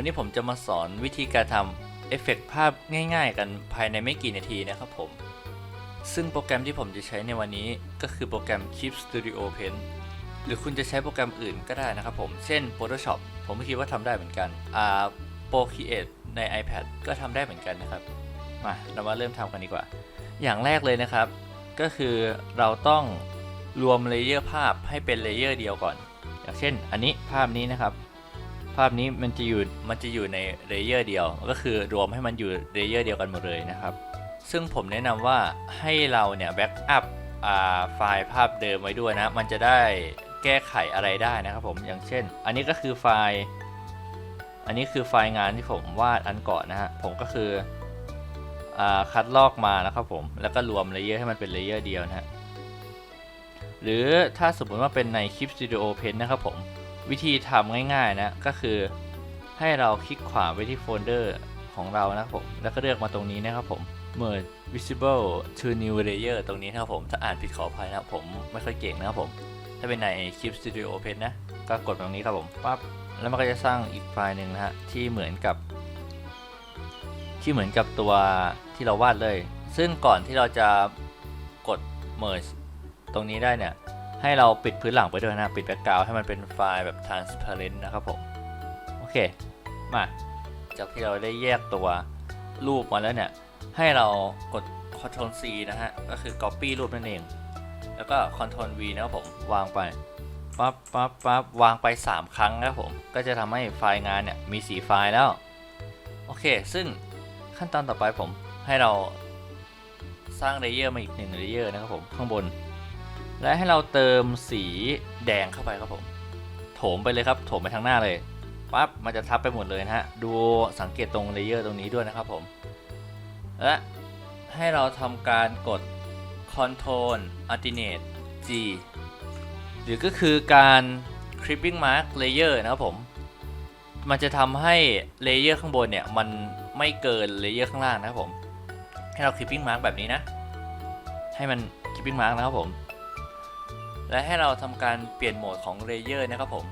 วันนี้ผมจะมาสอนวิธีการทำเอฟเฟกต์ภาพง่ายๆ กันภายในไม่กี่นาทีนะครับผม ซึ่งโปรแกรมที่ผมจะใช้ในวันนี้ก็คือโปรแกรม Keep Studio Paint หรือคุณจะใช้โปรแกรมอื่นก็ได้นะครับผม เช่น Photoshop ผมคิดว่าทำได้เหมือนกันอ่า Procreate ใน iPad ก็ทำได้เหมือนกันนะครับ มาเรามาเริ่มทำกันดีกว่า อย่างแรกเลยนะครับ ก็คือเราต้องรวมเลเยอร์ภาพให้เป็นเลเยอร์เดียวก่อน อย่างเช่น อันนี้ภาพนี้นะครับ ภาพนี้มันจะอยู่มันจะอยู่ในเลเยอร์เดียว ก็คือรวมให้มันอยู่เลเยอร์เดียวกันหมดเลยนะครับ ซึ่งผมแนะนำว่าให้เราเนี่ยแบ็กอัพไฟล์ภาพเดิมไว้ด้วยนะ มันจะได้แก้ไขอะไรได้นะครับผม อย่างเช่น อันนี้ก็คือไฟล์ อันนี้คือไฟล์งานที่ผมวาดอันก่อนนะฮะ ผมก็คืออคัดลอกมานะครับผม แล้วก็รวมเลเยอร์ให้มันเป็นเลเยอร์เดียวนะฮะ หรือถ้าสมมติว่าเป็นใน Clip Studio Paint นะครับผม วิธีทำง่ายๆนะก็คือให้เราคลิกขวาไปที่โฟลเดอร์ของเรานะครับผมแล้วก็เลือกมาตรงนี้นะครับผม Merge Visible to New Layer ตรงนี้นะครับผมถ้าอ่านผิดขออภัยนะครับผมไม่ค่อยเก่งนะครับผม ถ้าเป็นใน Clip Studio Paint นะ ก็กดตรงนี้ครับผมปั๊บแล้วมันก็จะสร้างอีกไฟล์หนึ่งนะฮะที่เหมือนกับ ที่เหมือนกับตัวที่เราวาดเลย ซึ่งก่อนที่เราจะกด Merge ตรงนี้ได้เนี่ย ให้เราปิดพื้นหลังไปด้วยนะ ปิดแบ็กกราวให้มันเป็นไฟล์แบบ transparent นะครับผม โอเค มา จากที่เราได้แยกตัวรูปมาแล้วเนี่ย ให้เรากด Ctrl C นะฮะ ก็คือ Copy รูปนั่นเอง แล้วก็ Ctrl V นะครับผม วางไป ปั๊บปั๊บปั๊บวางไป 3 ครั้งนะครับผม ก็จะทำให้ไฟล์งานเนี่ย มีสีไฟล์แล้ว โอเค ซึ่งขั้นตอนต่อไปผมให้เราสร้างเลเยอร์มาอีกหนึ่งเลเยอร์นะครับผม ข้างบน และให้เราเติมสีแดงเข้าไปครับผม โถมไปเลยครับ โถมไปทางหน้าเลยปั๊บมันจะทับไปหมดเลยนะฮะ ดูสังเกตตรงเลเยอร์ตรงนี้ด้วยนะครับผม และให้เราทำการกด Ctrl Alternate G หรือก็คือการ Clipping Mark Layer นะครับผม มันจะทำให้เลเยอร์ข้างบนเนี่ย มันไม่เกินเลเยอร์ข้างล่างนะครับผม ให้เรา Clipping Mark แบบนี้นะ ให้มัน Clipping Mark นะครับผม และให้เราทำการเปลี่ยนโหมดของเลเยอร์นะครับผม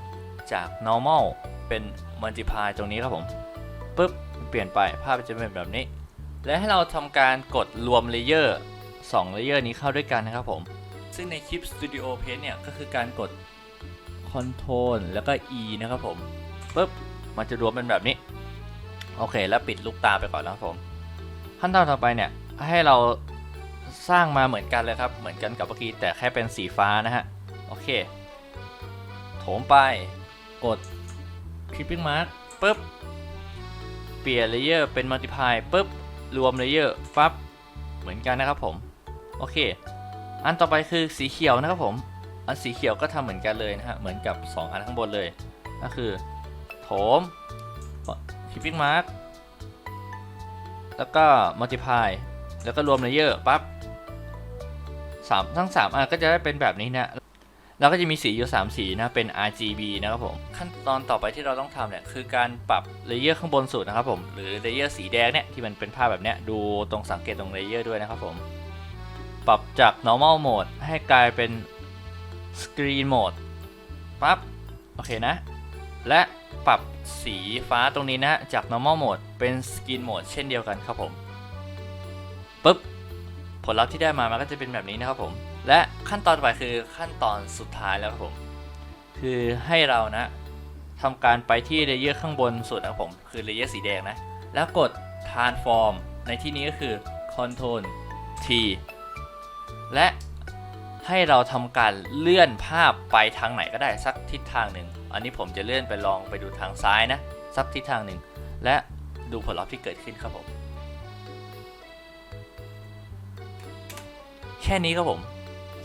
จาก normal เป็น multiply ตรงนี้ครับผมปุ๊บเปลี่ยนไปภาพจะเป็นแบบนี้ และให้เราทำการกดรวมเลเยอร์2เลเยอร์นี้เข้าด้วยกันนะครับผม ซึ่งในคลิป Studio Paint เนี่ยก็คือการกด Ctrl แล้วก็ E นะครับผมปุ๊บมันจะรวมเป็นแบบนี้ โอเค แล้วปิดลูกตาไปก่อนนะครับผม ขั้นตอนต่อไปเนี่ยให้เรา สร้างมาเหมือนกันเลยครับ เหมือนกันกับเมื่อกี้แต่แค่เป็นสีฟ้านะฮะ โอเค โถมไป กด Clipping Mark ปุ๊บ เปลี่ยนเลเยอร์เป็น Multiply ปุ๊บ รวมเลเยอร์ปั๊บ เหมือนกันนะครับผม โอเค อันต่อไปคือสีเขียวนะครับผม อันสีเขียวก็ทำเหมือนกันเลยนะฮะ เหมือนกับ 2 อันข้างบนเลย ก็คือ โถม Clipping Mark แล้วก็ Multiply แล้วก็รวมเลเยอร์ปั๊บ สามทั้ง3อันก็จะได้เป็นแบบนี้นะแล้วก็จะมีสีอยู่ 3 สีนะเป็น RGB นะครับผมขั้นตอนต่อไปที่เราต้องทำเนี่ยคือการปรับเลเยอร์ข้างบนสุดนะครับผมหรือเลเยอร์สีแดงเนี่ยที่มันเป็นภาพแบบเนี้ยดูตรงสังเกตตรงเลเยอร์ด้วยนะครับผมปรับจาก normal mode ให้กลายเป็น screen mode ปั๊บโอเคนะ และปรับสีฟ้าตรงนี้นะจาก normal mode เป็น screen mode เช่นเดียวกันครับผมปุ๊บ ผลลัพธ์ที่ได้มามันก็จะเป็นแบบนี้นะครับผม และขั้นตอนต่อไปคือขั้นตอนสุดท้ายแล้วครับผม คือให้เรานะทำการไปที่เลเยอร์ข้างบนสุดนะครับผมคือเลเยอร์สีแดงนะ แล้วกด transform ในที่นี้ก็คือ control T และให้เราทำการเลื่อนภาพไปทางไหนก็ได้สักทิศทางหนึ่ง อันนี้ผมจะเลื่อนไปลองไปดูทางซ้ายนะ สักทิศทางหนึ่ง และดูผลลัพธ์ที่เกิดขึ้นครับผม แค่นี้ครับผม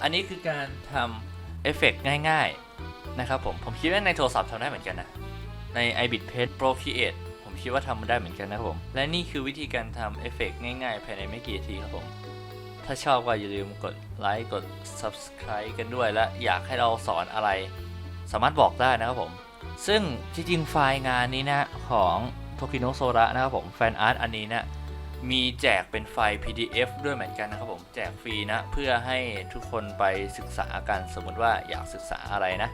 อันนี้คือการทำเอฟเฟกต์ง่ายๆนะครับผม ผมคิดว่าในโทรศัพท์ทำได้เหมือนกันนะ ใน iBit Paint Procreate ผมคิดว่าทำได้เหมือนกันนะครับผม และนี่คือวิธีการทำเอฟเฟกต์ง่ายๆภายในไม่กี่นาทีครับผม ถ้าชอบก็อย่าลืมกดไลค์กด Subscribe กันด้วย และอยากให้เราสอนอะไร สามารถบอกได้นะครับผม ซึ่งจริงๆไฟล์งานนี้นะของ Tokino Sora นะครับผมแฟนอาร์ตอันนี้นะ มีแจกเป็นไฟล์ PDF ด้วยเหมือนกันนะครับผมแจกฟรีนะ เพื่อให้ทุกคนไปศึกษากันสมมติว่าอยากศึกษาอะไรนะ